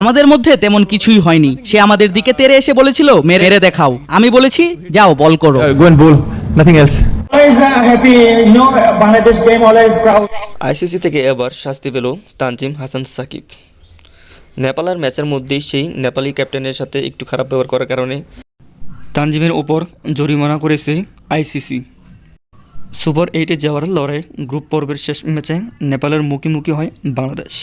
আমাদের মধ্যে তেমন কিছুই হয়নি সে আমাদের দিকে তেরে এসে বলেছিল মেরে মেরে দেখাও আমি বলেছি যাও বল করো Uh, go and bowl. Nothing else. Always uh, happy, you know, Bangladesh game always proud. ICC থেকে এবার শাস্তি পেল তানজিম হাসান সাকিব নেপালের ম্যাচের মধ্যেই সেই নেপালি ক্যাপ্টেনের সাথে একটু খারাপ ব্যবহার করার কারণে তানজিমের ওপর জরিমানা করেছে আইসিসি সুপার এইটে যাওয়ার লড়াই গ্রুপ পর্বের শেষ ম্যাচে নেপালের মুখোমুখি হয় বাংলাদেশ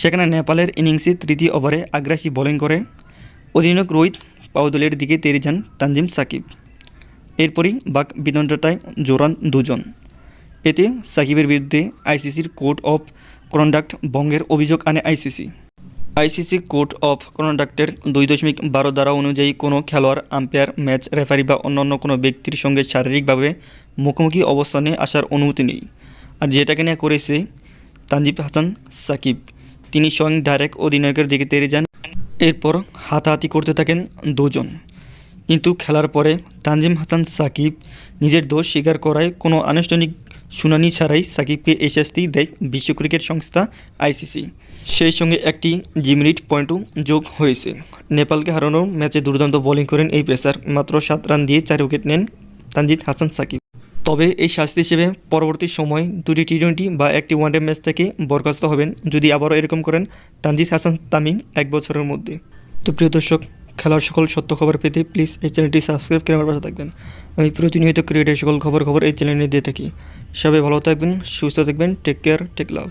সেখানে নেপালের ইনিংসে তৃতীয় ওভারে আগ্রাসী বোলিং করে অধিনায়ক রোহিত পাউদলের দিকে তেরে যান তানজিম সাকিব। এরপরই বাক বিদণ্ডটায় জোরান দুজন। এতে সাকিবের বিরুদ্ধে আইসিসির কোড অফ কন্ডাক্ট ভঙ্গের অভিযোগ আনে আইসিসি। আইসিসি কোড অফ কন্ডাক্টের দুই দশমিক বারো দ্বারা অনুযায়ী কোনো খেলোয়াড়, আম্পায়ার, ম্যাচ রেফারি বা অন্যান্য কোনো ব্যক্তির সঙ্গে শারীরিকভাবে মুখোমুখি অবস্থানে আসার অনুমতি নেই। আর যেটাকে নিয়ে করেছে তানজিব হাসান সাকিব। তিনি স্বয়ং ডাইরেক্ট অধিনায়কের দিকে তেরে যান। এরপর হাতাহাতি করতে থাকেন দুজন। কিন্তু খেলার পরে তানজিম হাসান, সাকিব নিজের দোষ স্বীকার করায় কোনো আনুষ্ঠানিক শুনানি ছাড়াই সাকিবকে এই শাস্তি দেয় বিশ্ব ক্রিকেট সংস্থা আইসিসি। সেই সঙ্গে একটি জিমিনিট পয়েন্টও যোগ হয়েছে। নেপালকে হারানোর ম্যাচে দুর্দান্ত বোলিং করেন এই পেসার। মাত্র সাত রান দিয়ে চার উইকেট নেন তানজিদ হাসান, সাকিব। তবে এই শাস্তি হিসেবে পরবর্তী সময় দুটি টি টোয়েন্টি বা একটি ওয়ানডে ম্যাচ থেকে বরখাস্ত হবেন। যদি আবারও এরকম করেন, তানজিদ হাসান, তামিম, এক বছরের মধ্যে। তো প্রিয় দর্শক, খেলার সকল সত্য খবর পেতে প্লিজ এই চ্যানেলটি সাবস্ক্রাইব করে আমার পাশে থাকবেন। আমি প্রতিনিয়ত ক্রিকেটের সকল খবর খবর এই চ্যানেলে দিয়ে থাকি। সবাই ভালো থাকবেন, সুস্থ থাকবেন টেক কেয়ার টেক লাভ